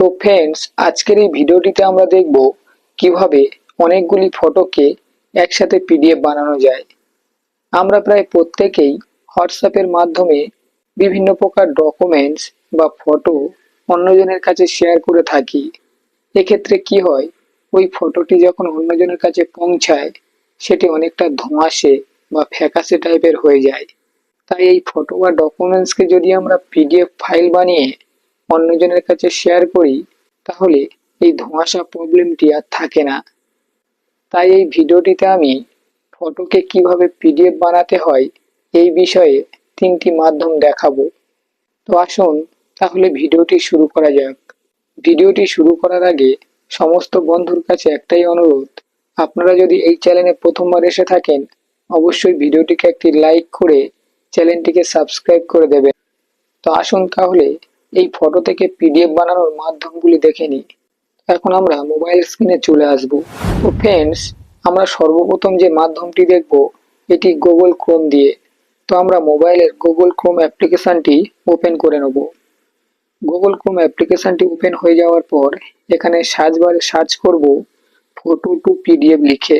তো ফ্রেন্ডস আজকের এই ভিডিওটিতে আমরা দেখব কীভাবে অনেকগুলি ফটোকে একসাথে পিডিএফ বানানো যায়। আমরা প্রায় প্রত্যেকেই হোয়াটসঅ্যাপের মাধ্যমে বিভিন্ন প্রকার ডকুমেন্টস বা ফটো অন্যজনের কাছে শেয়ার করে থাকি। এক্ষেত্রে কি হয়, ওই ফটোটি যখন অন্যজনের কাছে পৌঁছায়, সেটি অনেকটা ধোঁয়াশে বা ফ্যাকাশে টাইপের হয়ে যায়। তাই এই ফটো বা ডকুমেন্টসকে যদি আমরা পিডিএফ ফাইল বানিয়ে অন্যজনের কাছে শেয়ার করি, তাহলে এই ধোঁয়াশা প্রবলেমটি আর থাকে না। তাই এই ভিডিওটিতে আমি ফটোকে কীভাবে পিডিএফ বানাতে হয়, এই বিষয়ে তিনটি মাধ্যম দেখাবো। তো আসুন তাহলে ভিডিওটি শুরু করা যাক। ভিডিওটি শুরু করার আগে সমস্ত বন্ধুর কাছে একটাই অনুরোধ, আপনারা যদি এই চ্যানেলে প্রথমবার এসে থাকেন, অবশ্যই ভিডিওটিকে একটি লাইক করে চ্যানেলটিকে সাবস্ক্রাইব করে দেবেন। তো আসুন তাহলে এই ফটো থেকে পিডিএফ বানানোর মাধ্যমগুলি দেখে নিই। এখন আমরা মোবাইল স্ক্রিনে চলে আসব। তো ফ্রেন্ডস আমরা সর্বপ্রথম যে মাধ্যমটি দেখব, এটি গুগল ক্রোম দিয়ে। তো আমরা মোবাইলের গুগল ক্রোম অ্যাপ্লিকেশনটি ওপেন করে নেব। গুগল ক্রোম অ্যাপ্লিকেশনটি ওপেন হয়ে যাওয়ার পর, এখানে সার্চ বারে সার্চ করব ফটো টু পিডিএফ লিখে।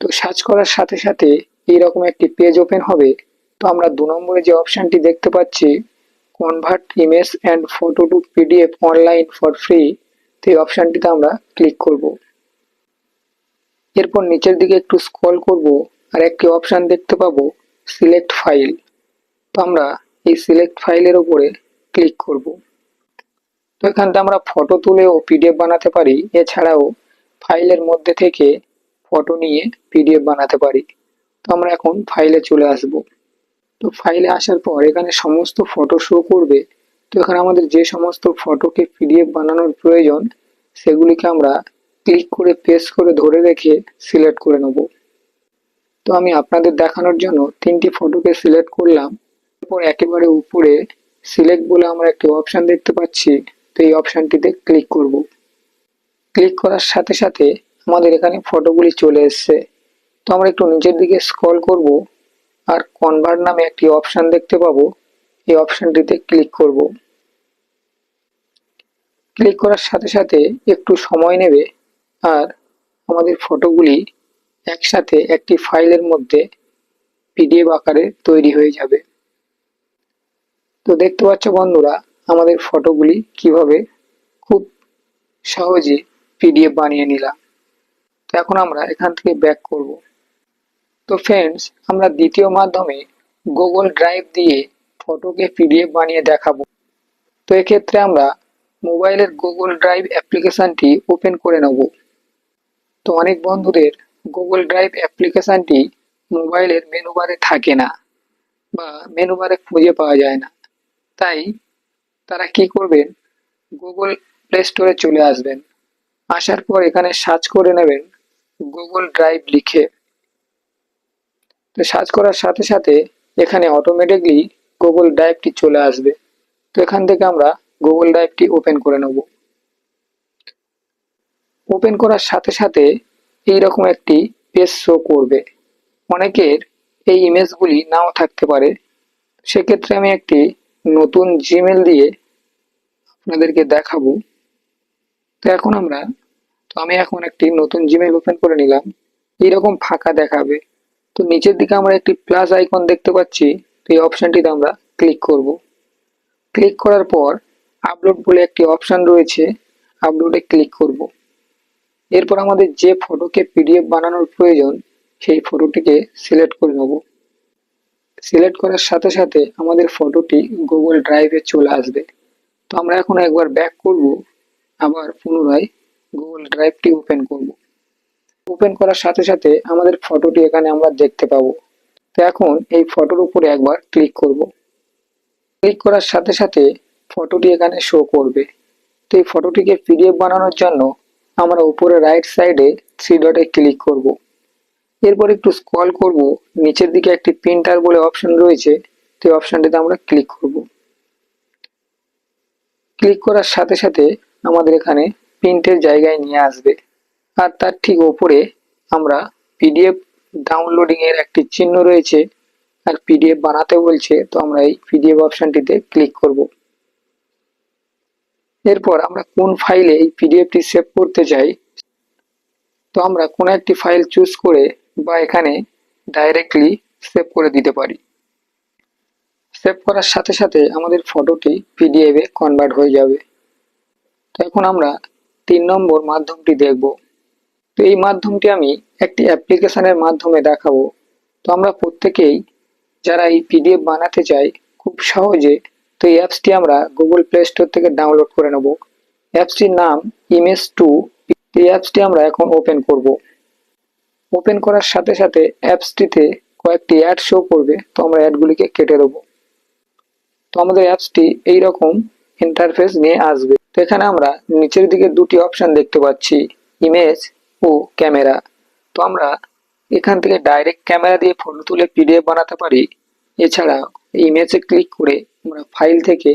তো সার্চ করার সাথে সাথে এইরকম একটি পেজ ওপেন হবে। তো আমরা দু নম্বরে যে অপশনটি দেখতে পাচ্ছি convert image and photo to PDF online for free তো এই অপশনটিতে আমরা ক্লিক করব। এরপর নিচের দিকে একটু স্ক্রল করব আর একটি অপশন দেখতে পাবো সিলেক্ট ফাইল তো আমরা এই সিলেক্ট ফাইলের উপরে ক্লিক করব। তো এখানটা আমরা ফটো তুলেও পিডিএফ বানাতে পারি, এছাড়াও ফাইলের মধ্যে থেকে ফটো নিয়ে পিডিএফ বানাতে পারি। তো আমরা এখন ফাইলে চলে আসব। তো ফাইলে আসার পর এখানে সমস্ত ফটো শো করবে, তো এখানে আমাদের যে সমস্ত ফটোকে পিডিএফ বানানোর প্রয়োজন, সেগুলিকে আমরা ক্লিক করে পেস্ট করে ধরে রেখে সিলেক্ট করে নেব। তো আমি আপনাদের দেখানোর জন্য তিনটি ফটোকে সিলেক্ট করলাম। এরপর একেবারে উপরে সিলেক্ট বলে আমরা একটি অপশন দেখতে পাচ্ছি, তো এই অপশনটিতে ক্লিক করব। ক্লিক করার সাথে সাথে আমাদের এখানে ফটোগুলি চলে এসছে। তো আমরা একটু নিচের দিকে স্ক্রল করব। আর কনভার্ট নামে একটি অপশন দেখতে পাবো। এই অপশনটিতে ক্লিক করব। ক্লিক করার সাথে সাথে একটু সময় নেবে আর আমাদের ফটোগুলি একসাথে একটি ফাইলের মধ্যে পিডিএফ আকারে তৈরি হয়ে যাবে। তো দেখতে পাচ্ছ বন্ধুরা, আমাদের ফটোগুলি কীভাবে খুব সহজে পিডিএফ বানিয়ে নিলাম। তো এখন আমরা এখান থেকে ব্যাক করব। তো ফ্রেন্ডস আমরা দ্বিতীয় মাধ্যমে গুগল ড্রাইভ দিয়ে ফটোকে পিডিএফ বানিয়ে দেখাবো। তো এক্ষেত্রে আমরা মোবাইলের গুগল ড্রাইভ অ্যাপ্লিকেশনটি ওপেন করে নেব। তো অনেক বন্ধুদের গুগল ড্রাইভ অ্যাপ্লিকেশনটি মোবাইলের মেনু বারে থাকে না বা মেনু বারে খুঁজে পাওয়া যায় না। তাই তারা কি করবেন? গুগল প্লে স্টোরে চলে আসবেন। আসার পর এখানে সার্চ করে নেবেন গুগল ড্রাইভ লিখে। তো সার্চ করার সাথে সাথে এখানে অটোমেটিকলি গুগল ড্রাইভটি চলে আসবে। তো এখান থেকে আমরা গুগল ড্রাইভটি ওপেন করে নেব। ওপেন করার সাথে সাথে এইরকম একটি পেজ শো করবে। অনেকের এই ইমেজগুলি নাও থাকতে পারে। সেক্ষেত্রে আমি একটি নতুন জিমেল দিয়ে আপনাদেরকে দেখাবো। তো এখন আমরা, তো আমি এখন একটি নতুন জিমেল ওপেন করে নিলাম। এইরকম ফাঁকা দেখাবে। তো নিচের দিকে আমরা একটি প্লাস আইকন দেখতে পাচ্ছি। এই অপশনটিতে আমরা ক্লিক করব। ক্লিক করার পর আপলোড বলে একটি অপশন রয়েছে। আপলোডে ক্লিক করব। এরপর আমাদের যে ফটোকে পিডিএফ বানানোর প্রয়োজন, সেই ফটোটিকে সিলেক্ট করে নেব। সিলেক্ট করার সাথে সাথে আমাদের ফটোটি গুগল ড্রাইভে চলে আসবে। তো আমরা এখন একবার ব্যাক করব, আবার পুনরায় গুগল ড্রাইভটি ওপেন করব। ওপেন করার সাথে সাথে আমাদের ফটোটি এখানে আমরা দেখতে পাবো। তো এখন এই ফটোর উপরে একবার ক্লিক করব। ক্লিক করার সাথে সাথে ফটোটি এখানে শো করবে। তো এই ফটোটিকে পিডিএফ বানানোর জন্য আমরা উপরে রাইট সাইডে থ্রি ডটে ক্লিক করব। এরপর একটু স্কল করব। নিচের দিকে একটি প্রিন্টার বলে অপশন রয়েছে। তো এই অপশনটিতে আমরা ক্লিক করব। ক্লিক করার সাথে সাথে আমাদের এখানে প্রিন্টের জায়গায় নিয়ে আসবে। আর তার ঠিক ওপরে আমরা পিডিএফ ডাউনলোডিং এর একটি চিহ্ন রয়েছে আর পিডিএফ বানাতে বলছে, তো আমরা এই পিডিএফ অপশনটিতে ক্লিক করব। এরপর আমরা কোন ফাইলে এই পিডিএফটি সেভ করতে চাই? তো আমরা কোনো একটি ফাইল চুজ করে বা এখানে ডাইরেক্টলি সেভ করে দিতে পারি। সেভ করার সাথে সাথে আমাদের ফটোটি পিডিএফ এ কনভার্ট হয়ে যাবে। তো এখন আমরা তিন নম্বর মাধ্যমটি দেখব। তো এই মাধ্যমটি আমি একটি অ্যাপ্লিকেশনের মাধ্যমে দেখাবো। তো আমরা প্রত্যেকেই যারা এই পিডিএফ বানাতে চাই, খুব সহজে তো এই অ্যাপসটি আমরা গুগল প্লে স্টোর থেকে ডাউনলোড করে নেব। অ্যাপসটির নাম ইমেজ টু। এই অ্যাপসটি আমরা এখন ওপেন করব। ওপেন করার সাথে সাথে অ্যাপসটিতে কয়েকটি অ্যাড শো করবে, তো আমরা অ্যাডগুলিকে কেটে দেবো। তো আমাদের অ্যাপসটি এইরকম ইন্টারফেস নিয়ে আসবে। তো এখানে আমরা নিচের দিকে দুটি অপশন দেখতে পাচ্ছি, ইমেজ ও ক্যামেরা। তো আমরা এখান থেকে ডাইরেক্ট ক্যামেরা দিয়ে ফটো তুলে পিডিএফ বানাতে পারি। এছাড়া ইমেজে ক্লিক করে আমরা ফাইল থেকে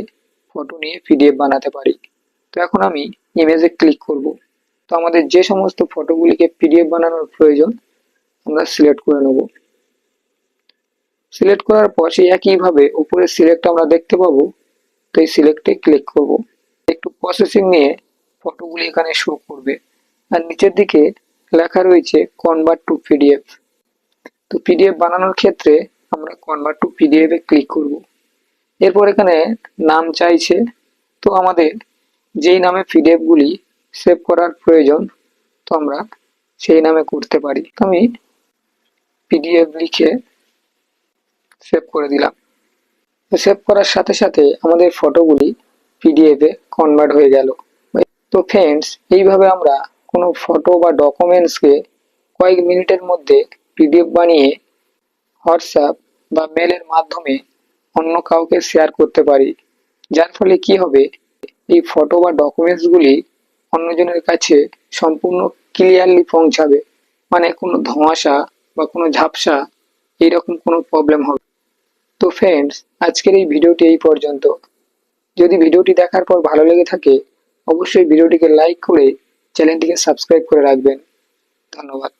ফটো নিয়ে পিডিএফ বানাতে পারি। তো এখন আমি ইমেজে ক্লিক করব। তো আমাদের যে সমস্ত ফটোগুলিকে পিডিএফ বানানোর প্রয়োজন, আমরা সিলেক্ট করে নেব। সিলেক্ট করার পর সেই একইভাবে উপরে সিলেক্ট আমরা দেখতে পাবো। তো এই সিলেক্টে ক্লিক করব। একটু প্রসেসিং নিয়ে ফটোগুলি এখানে শো করবে। আর নিচের দিকে লেখা রয়েছে কনভার্ট টু পিডিএফ তো পিডিএফ বানানোর ক্ষেত্রে আমরা কনভার্ট টু পিডিএফ এ ক্লিক করব। এরপর এখানে নাম চাইছে। তো আমাদের যেই নামে পিডিএফ গুলি সেভ করার প্রয়োজন, তো আমরা সেই নামে করতে পারি। আমি পিডিএফ লিখে সেভ করে দিলাম। তো সেভ করার সাথে সাথে আমাদের ফটোগুলি পিডিএফ এ কনভার্ট হয়ে গেল। তো ফ্রেন্ডস এইভাবে আমরা কোনো ফটো বা ডকুমেন্টসকে কয়েক মিনিটের মধ্যে পিডিএফ বানিয়ে হোয়াটসঅ্যাপ বা মেলের মাধ্যমে অন্য কাউকে শেয়ার করতে পারি। যার ফলে কি হবে? এই ফটো বা ডকুমেন্টসগুলি অন্যজনের কাছে সম্পূর্ণ ক্লিয়ারলি পৌঁছাবে। মানে কোনো ধোঁয়াশা বা কোনো ঝাপসা এইরকম কোনো প্রবলেম হবে তো ফ্রেন্ডস আজকের এই ভিডিওটি এই পর্যন্ত। যদি ভিডিওটি দেখার পর ভালো লেগে থাকে, অবশ্যই ভিডিওটিকে লাইক করে চ্যানেলটিকে সাবস্ক্রাইব করে রাখবেন ধন্যবাদ